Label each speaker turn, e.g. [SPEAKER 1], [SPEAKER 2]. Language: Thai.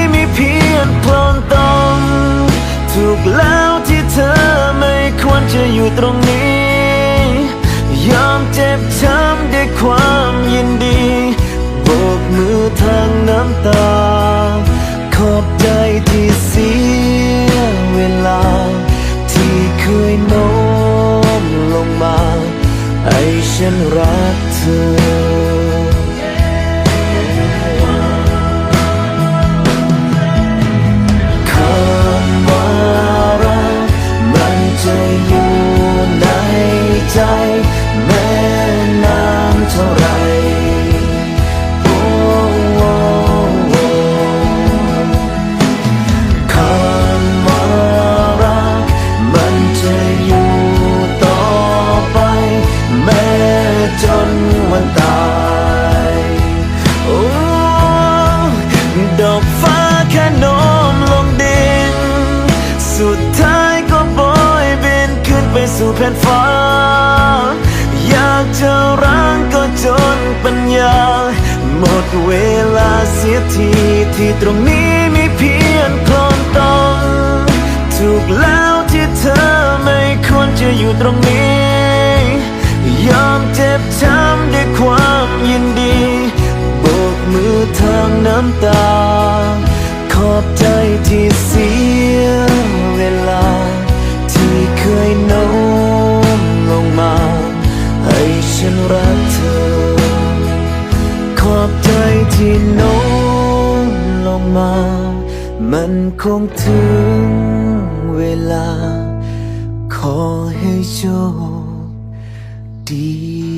[SPEAKER 1] ถูกแล้วที่เธอไม่ควรจะอยู่ตรงนี้ ไปสู่แผ่นฟ้า อยากจะรั้งก็จนปัญญา หมดเวลาเสียทีที่ตรงนี้มีเพียงคลนตมถูกแล้วที่เธอไม่ควรจะอยู่ตรงนี้ ยอมเจ็บช้ำด้วยความยินดีโบกมือทางน้ำตา ขอบใจ ฉันรักเธอ ขอบใจที่โน้มลงมา มันคงถึงเวลา ขอให้โชคดี